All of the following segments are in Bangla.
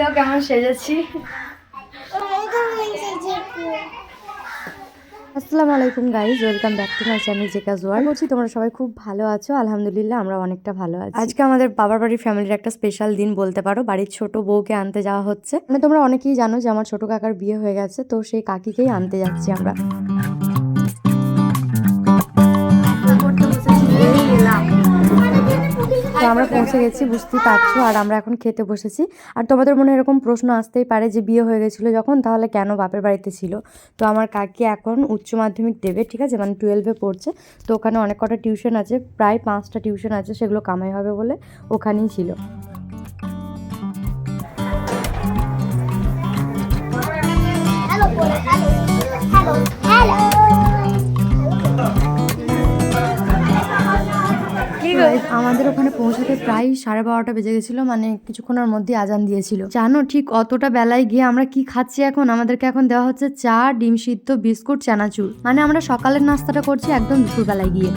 দাও কেমন সেজেছি। আসসালামু আলাইকুম guys welcome back to my channel Jeka Joyar বলছি, তোমরা সবাই খুব ভালো আছো, আলহামদুলিল্লাহ আমরা অনেকটা ভালো আছি। আজকে আমাদের বাবার বাড়ির ফ্যামিলির একটা স্পেশাল দিন বলতে পারো, বাড়ির ছোট বউকে আনতে যাওয়া হচ্ছে। মানে তোমরা অনেকেই জানো যে আমার ছোট কাকার বিয়ে হয়ে গেছে, তো সেই কাকিকেই আনতে যাচ্ছি আমরা। আমরা পৌঁছে গেছি, বুঝতেই পারছ, আর আমরা এখন খেতে বসেছি। আর তোমাদের মনে এরকম প্রশ্ন আসতেই পারে যে বিয়ে হয়ে গেছিল যখন, তাহলে কেন বাপের বাড়িতে ছিল? তো আমার কাকি এখন উচ্চ মাধ্যমিক দেবে, ঠিক আছে? মানে টুয়েলভে পড়ছে। তো ওখানে অনেক কটা টিউশন আছে, প্রায় পাঁচটা টিউশন আছে, সেগুলো কামাই হবে বলে ওখানেই ছিল। হ্যালো বলো হ্যালো হ্যালো আমাদের ওখানে পৌঁছাতে প্রায় সাড়ে বারোটা বেজে গেছিল মানে কিছুক্ষণের মধ্যে আজান দিয়েছিল। জানো ঠিক অতটা বেলায় গিয়ে আমরা কি খাচ্ছি এখন? আমাদেরকে এখন দেওয়া হচ্ছে চা, ডিম সিদ্ধ, বিস্কুট, চানাচুর। মানে আমরা সকালের নাস্তাটা করছি একদম দুপুরবেলায় গিয়ে।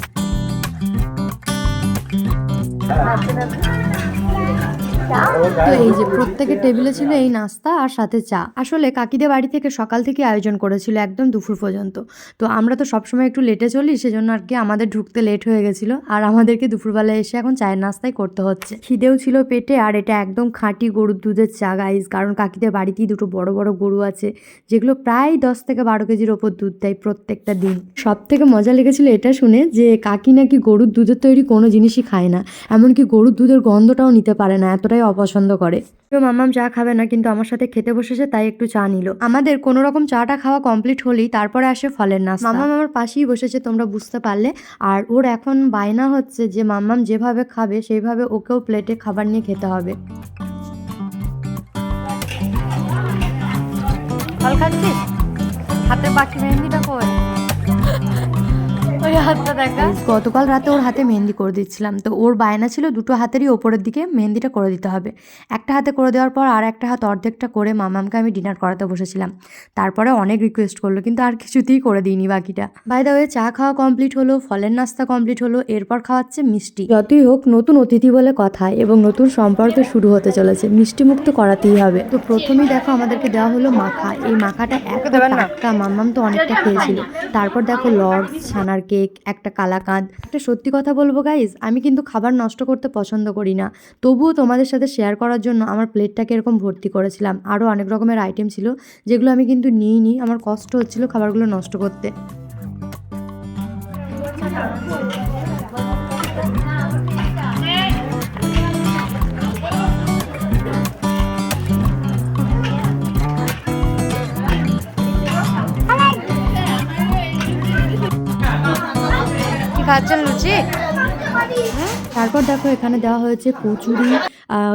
এই যে প্রত্যেকের টেবিলে ছিল এই নাস্তা আর সাথে চা। আসলে কাকিদের বাড়ি থেকে সকাল থেকে আয়োজন করেছিল একদম দুপুর পর্যন্ত। তো আমরা তো সবসময় একটু লেটে চলি, সেজন্য আর কি আমাদের ঢুকতে লেট হয়ে গেছিল। আর আমাদেরকে দুপুরবেলায় এসে এখন চায়ের নাস্তাই করতে হচ্ছে। খিদেও ছিল পেটে আর এটা একদম খাঁটি গরুর দুধের চা গাইজ কারণ কাকিদের বাড়িতেই দুটো বড় বড় গরু আছে, যেগুলো প্রায় দশ থেকে বারো কেজির ওপর দুধ দেয় প্রত্যেকটা দিন। সব থেকে মজা লেগেছিল এটা শুনে যে কাকি নাকি গরুর দুধের তৈরি কোনো জিনিসই খায় না, এমনকি গরুর দুধের গন্ধটাও নিতে পারে না, এতটাই অপছন্দ করে। তো মাম্মাম চা খাবে না কিন্তু আমার সাথে খেতে বসেছে তাই একটু চা নিল। আমাদের কোনো রকম চাটা খাওয়া কমপ্লিট হলেই তারপরে আসে ফলের নাস্তা। মাম্মাম আমার পাশেই বসেছে তোমরা বুঝতে পারলে। আর ওর এখন বায়না হচ্ছে যে মাম্মাম যেভাবে খাবে সেইভাবে ওকেও প্লেটে খাবার নিয়ে খেতে হবে। ফল খাচ্ছিস? হাতে বাকি মেহেন্দিটা কই? ওই হাতটা দেখা। গতকাল রাতে ওর হাতে মেহেন্দি করে দিচ্ছিলাম। তো ওর বায়না ছিল দুটো হাতেরই ওপরের দিকে মেহেন্দিটা করে দিতে হবে। একটা হাতে করে দেওয়ার পর আর একটা হাত অর্ধেকটা করে মামামকে আমি ডিনার করাতে বসেছিলাম। তারপরে অনেক রিকোয়েস্ট করল কিন্তু আর কিছুতেই করে দিইনি বাকিটা। বাই দা ওয়ে চা খাওয়া কমপ্লিট হলো ফলের নাস্তা কমপ্লিট হলো এরপর খাওয়াচ্ছে মিষ্টি। যতই হোক নতুন অতিথি বলে কথা এবং নতুন সম্পর্ক শুরু হতে চলেছে। মিষ্টি মুক্ত করাতেই হবে। তো প্রথমেই দেখো আমাদেরকে দেওয়া হলো মাখা। এই মাখাটা এত টাটকা মাম্মাম তো অনেকটা খেয়েছিল। তারপর দেখো লর্ডস ছানার কেক একটা কালাকাঁদ। একটা সত্যি কথা বলব গাইজ আমি কিন্তু খাবার নষ্ট করতে পছন্দ করি না। তবুও তোমাদের সাথে শেয়ার করার জন্য আমার প্লেটটাকে এরকম ভর্তি করেছিলাম। আরও অনেক রকমের আইটেম ছিল, যেগুলো আমি কিন্তু নিই নি আমার কষ্ট হচ্ছিল খাবারগুলো নষ্ট করতে। খাচ্ছেন লুচি? তারপর দেখো এখানে দেওয়া হয়েছে কচুরি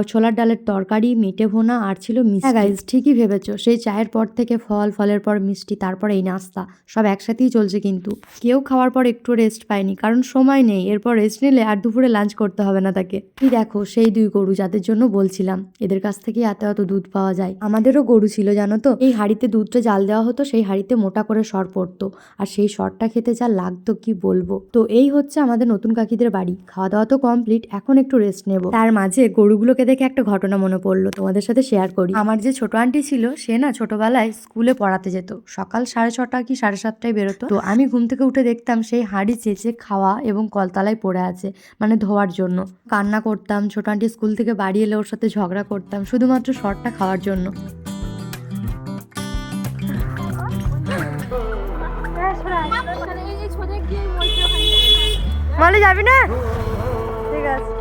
ছোলার ডালের তরকারি, মেটে ভোনা আর ছিল মিষ্টি। গাইজ ঠিকই ভেবেছো। সেই চায়ের পর থেকে ফল, ফলের পর মিষ্টি, তারপর এই নাস্তা। সব একসাথেই চলছে কিন্তু। কেউ খাওয়ার পর একটু রেস্ট পায়নি, কারণ সময় নেই। এরপর রেস্ট নিলে আর দুপুরে লাঞ্চ করতে হবে না তাকে। কি দেখো, সেই দুই গরু যাদের জন্য বলছিলাম, এদের কাছ থেকে এত এত দুধ পাওয়া যায়। আমাদেরও গরু ছিল, জানো তো? এই হাঁড়িতে দুধটা জাল দেওয়া হতো, সেই হাঁড়িতে মোটা করে সর পড়তো। আর সেই সরটা খেতে যা লাগতো, কি বলব? তো এই হচ্ছে আমাদের নতুন কাকিদের বাড়ি। খাওয়া দাওয়া তো কমপ্লিট এখন একটু রেস্ট নেব। তার মাঝে গরুগুলোকে দেখে একটা ঘটনা মনে পড়ল তোমাদের সাথে শেয়ার করি। আমার যে ছোট আন্টি ছিল, সে না ছোটবেলায় স্কুলে পড়াতে যেত। সকাল সাড়ে ছটা কি সাড়ে সাতটায় বেরোতো। তো আমি ঘুম থেকে উঠে দেখতাম সেই হাঁড়ি চেঁচে খাওয়া এবং কলতলায় পড়ে আছে মানে ধোয়ার জন্য। কান্না করতাম, ছোট আন্টি স্কুল থেকে বাড়ি এলে ওর সাথে ঝগড়া করতাম, শুধুমাত্র শর্টটা খাওয়ার জন্য। মালে, যাবি না? ঠিক আছে।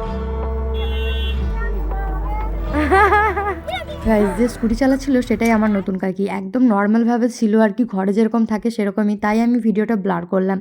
গাইজ যে স্কুটি চালাচ্ছিল সেটাই আমার নতুন কাকি একদম নর্মালভাবে ছিল আর কি, ঘরে যেরকম থাকে সেরকমই, তাই আমি ভিডিওটা ব্লার করলাম।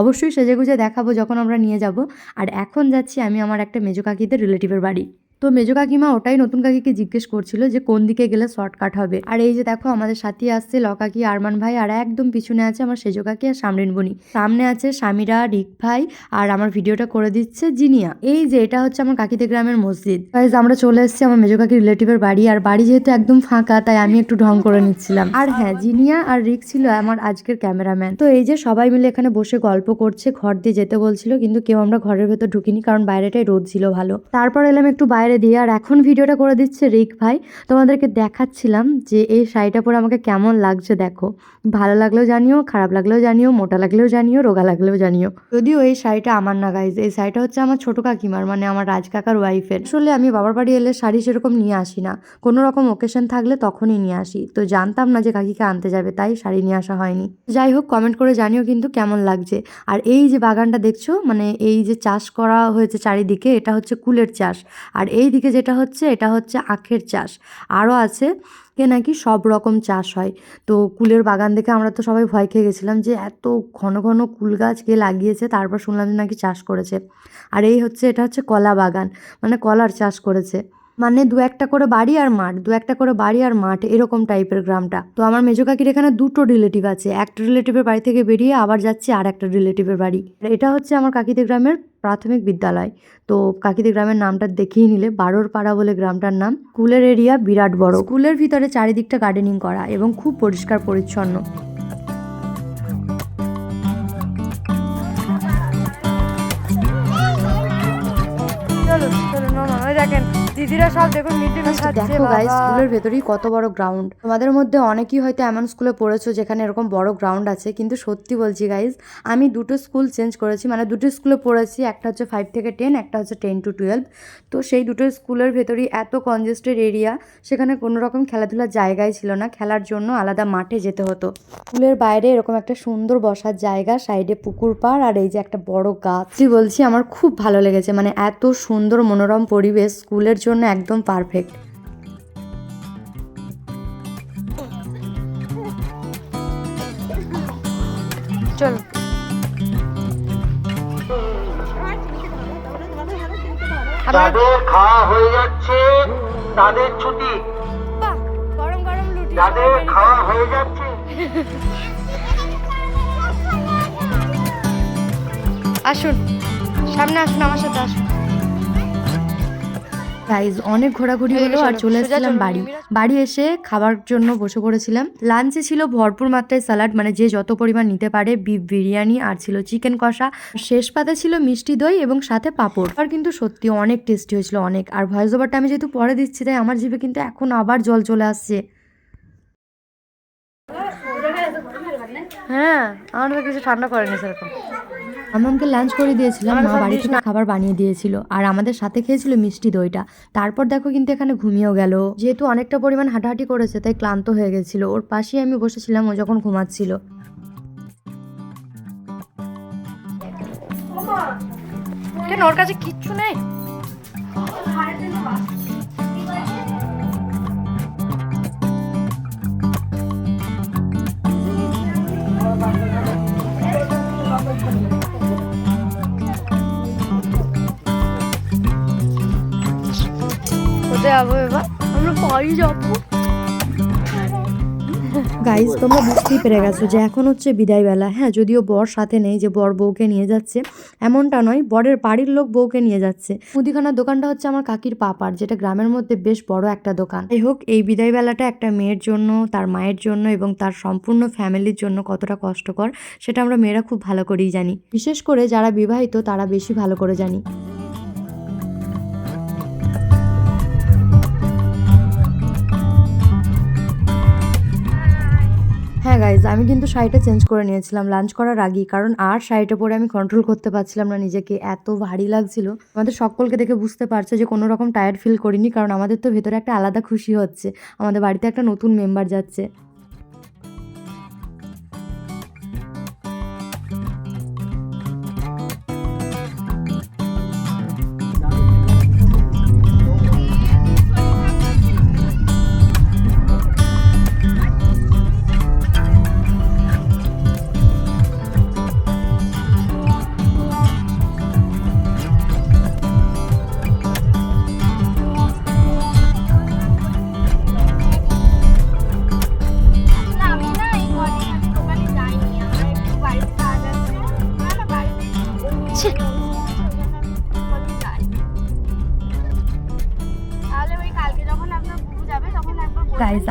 অবশ্যই সেজে গুজে দেখাবো যখন আমরা নিয়ে যাব। আর এখন যাচ্ছি আমি আমার একটা মেজো কাকিদের রিলেটিভের বাড়ি। তো মেজো কাকিমা ওটাই নতুন কাকিকে জিজ্ঞেস করছিল যে কোন দিকে গেলে শর্টকাট হবে। আর এই যে দেখো আমাদের সাথে আসছে, লকাকি, আরমান ভাই, আর একদম পিছনে আছে আমার সেজো কাকি আর সামরিন বনি। সামনে আছে স্বামীরা রিক ভাই, আর আমার ভিডিওটা করে দিচ্ছে জিনিয়া। এই যে এটা হচ্ছে আমার কাকিদের গ্রামের মসজিদ। গাইজ আমরা চলে এসেছি আমার মেজো কাকি রিলেটিভের বাড়ি, আর বাড়ি যেহেতু একদম ফাঁকা, তাই আমি একটু ঢং করে নিচ্ছিলাম। আর হ্যাঁ জিনিয়া আর রিক ছিল আমার আজকের ক্যামেরাম্যান তো এই যে সবাই মিলে এখানে বসে গল্প করছে, ঘর দিয়ে যেতে বলছিল, কিন্তু কেউ আমরা ঘরের ভেতর ঢুকিনি, কারণ বাইরেটাই রোদ ছিল ভালো। তারপর এলাম একটু বাইরে বাইরে দিয়ে। আর এখন ভিডিওটা করে দিচ্ছে রিক ভাই। তোমাদেরকে দেখাচ্ছিলাম যে এই শাড়িটা পরে আমাকে কেমন লাগছে, দেখো। ভালো লাগলেও জানিও, খারাপ লাগলেও জানিও, মোটা লাগলেও জানিও, রোগা লাগলেও জানিও। যদিও এই শাড়িটা আমার না গাইজ এই শাড়িটা হচ্ছে আমার ছোট কাকিমার মানে আমার রাজ কাকার ওয়াইফের আসলে আমি বাবার বাড়ি এলে শাড়ি সেরকম নিয়ে আসি না। কোনো রকম ওকেশন থাকলে তখনই নিয়ে আসি। তো জানতাম না যে কাকিকে আনতে যাবে, তাই শাড়ি নিয়ে আসা হয়নি। যাই হোক কমেন্ট করে জানিও কিন্তু কেমন লাগছে। আর এই যে বাগানটা দেখছ মানে এই যে চাষ করা হয়েছে চারিদিকে, এটা হচ্ছে কুলের চাষ। আর এই দিকে যেটা হচ্ছে, এটা হচ্ছে আখের চাষ। আরও আছে কে নাকি সব রকম চাষ হয়। তো কুলের বাগান দেখে আমরা তো সবাই ভয় খেয়ে গেছিলাম যে এত ঘন ঘন কুল গাছ কে লাগিয়েছে, তারপর শুনলাম যে নাকি চাষ করেছে। আর এই হচ্ছে, এটা হচ্ছে কলা বাগান। মানে কলার চাষ করেছে। মানে দু একটা করে বাড়ি আর মাঠ, দু একটা করে বাড়ি আর মাঠ, এরকম টাইপের গ্রামটা। তো আমার মেজো কাকির এখানে দুটো রিলেটিভ আছে, একটা রিলেটিভের বাড়ি থেকে বেরিয়ে আবার যাচ্ছে আর একটা রিলেটিভের বাড়ি। এটা হচ্ছে আমার কাকিদের গ্রামের প্রাথমিক বিদ্যালয়। তো কাকিদের গ্রামের নামটা দেখিয়ে নিলে, বারোর পাড়া বলে গ্রামটার নাম। স্কুলের এরিয়া বিরাট বড়। স্কুলের ভিতরে চারিদিকটা গার্ডেনিং করা এবং খুব পরিষ্কার পরিচ্ছন্ন দিদিরা সব দেখুন মিড ডে মিল দেখো গাইস স্কুলের ভেতরেই কত বড় গ্রাউন্ড তোমাদের মধ্যে অনেকেই হয়তো এমন স্কুলে পড়েছো যেখানে এরকম বড় গ্রাউন্ড আছে কিন্তু সত্যি বলছি গাইস আমি দুটো স্কুল চেঞ্জ করেছি। মানে দুটো স্কুলে পড়েছি একটা হচ্ছে ফাইভ থেকে টেন একটা হচ্ছে টেন টু টুয়েলভ তো সেই দুটো স্কুলের ভেতরেই এত কনজেস্টেড এরিয়া সেখানে কোনো রকম খেলাধুলার জায়গাই ছিল না। খেলার জন্য আলাদা মাঠে যেতে হতো। স্কুলের বাইরে এরকম একটা সুন্দর বসার জায়গা সাইডে পুকুর পাড় আর এই যে একটা বড় গাছ। বলছি আমার খুব ভালো লেগেছে। মানে এত সুন্দর মনোরম পরিবেশ স্কুলের জন্য একদম পারফেক্ট চলো। যাদের খাওয়া হয়ে যাচ্ছে তাদের ছুটি। বাহ, গরম গরম লুটি যাদের খাওয়া হয়ে যাচ্ছে। আসুন সামনে আসুন আমার সাথে আসুন। গাইজ অনেক ঘোরাঘুরি হলো আর চলে এসেছিলাম বাড়ি। বাড়ি এসে খাবার জন্য বসে পড়েছিলাম। লাঞ্চে ছিল ভরপুর মাত্রায় স্যালাড মানে যে যত পরিমাণ নিতে পারে বিফ বিরিয়ানি আর ছিল চিকেন কষা। শেষ পাতে ছিল মিষ্টি দই এবং সাথে পাঁপড়। আর কিন্তু সত্যি অনেক টেস্টি হয়েছিল অনেক। আর ভয়েস ওভারটা আমি যেহেতু পরে দিচ্ছি তাই আমার জিভে কিন্তু এখন আবার জল চলে আসছে। হ্যাঁ আমার তো কিছু ঠান্ডা করেনি সেরকম। আমাকে লাঞ্চ করে দিয়েছিলাম মা বাড়ি থেকে খাবার বানিয়ে দিয়েছিল। আর আমাদের সাথে খেয়েছিল মিষ্টি দইটা। তারপর দেখো কিন্তু এখানে ঘুমিয়েও গেল। যেহেতু অনেকটা পরিমাণ হাঁটাহাঁটি করেছে তাই ক্লান্ত হয়ে গেছিল। ওর পাশেই আমি বসেছিলাম ও যখন ঘুমাচ্ছিল। কেন ওর কাছে কিচ্ছু নেই? যাব। গাইজ তোমরা বুঝতেই পেরে গেছো যে এখন হচ্ছে বিদায়বেলা। হ্যাঁ যদিও বর সাথে নেই যে বর বউকে নিয়ে যাচ্ছে, এমনটা নয়, বরের বাড়ির লোক বউকে নিয়ে যাচ্ছে। মুদিখানার দোকানটা হচ্ছে আমার কাকির পাপার, যেটা গ্রামের মধ্যে বেশ বড় একটা দোকান। যাই হোক, এই বিদায়বেলাটা একটা মেয়ের জন্য, তার মায়ের জন্য এবং তার সম্পূর্ণ ফ্যামিলির জন্য কতটা কষ্টকর, সেটা আমরা মেয়েরা খুব ভালো করেই জানি। বিশেষ করে যারা বিবাহিত, তারা বেশি ভালো করে জানি। হ্যাঁ গাইজ আমি কিন্তু শাড়িটা চেঞ্জ করে নিয়েছিলাম লাঞ্চ করার আগেই, কারণ আর শাড়িটা পরে আমি কন্ট্রোল করতে পারছিলাম না নিজেকে, এত ভারী লাগছিল। আমাদের সকলকে দেখে বুঝতে পারছে যে কোনো রকম টায়ার্ড ফিল করিনি, কারণ আমাদের তো ভেতরে একটা আলাদা খুশি হচ্ছে, আমাদের বাড়িতে একটা নতুন মেম্বার যাচ্ছে।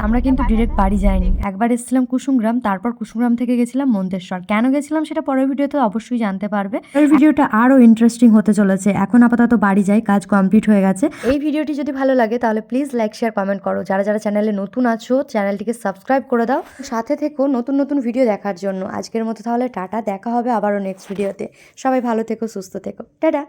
আমরা কিন্তু ডিরেক্ট বাড়ি যাইনি। একবার এসেছিলাম কুসুমগ্রাম তারপর কুসুমগ্রাম থেকে গেছিলাম মন্তেশ্বর। কেন গেছিলাম সেটা পরের ভিডিওতে অবশ্যই জানতে পারবে। এই ভিডিওটা আরও ইন্টারেস্টিং হতে চলেছে। এখন আপাতত বাড়ি যাই কাজ কমপ্লিট হয়ে গেছে। এই ভিডিওটি যদি ভালো লাগে তাহলে প্লিজ লাইক শেয়ার কমেন্ট করো। যারা যারা চ্যানেলে নতুন আছো চ্যানেলটিকে সাবস্ক্রাইব করে দাও। সাথে থেকো নতুন নতুন ভিডিও দেখার জন্য। আজকের মতো তাহলে টাটা দেখা হবে আবারও নেক্সট ভিডিওতে সবাই ভালো থেকো সুস্থ থেকো। টাটা!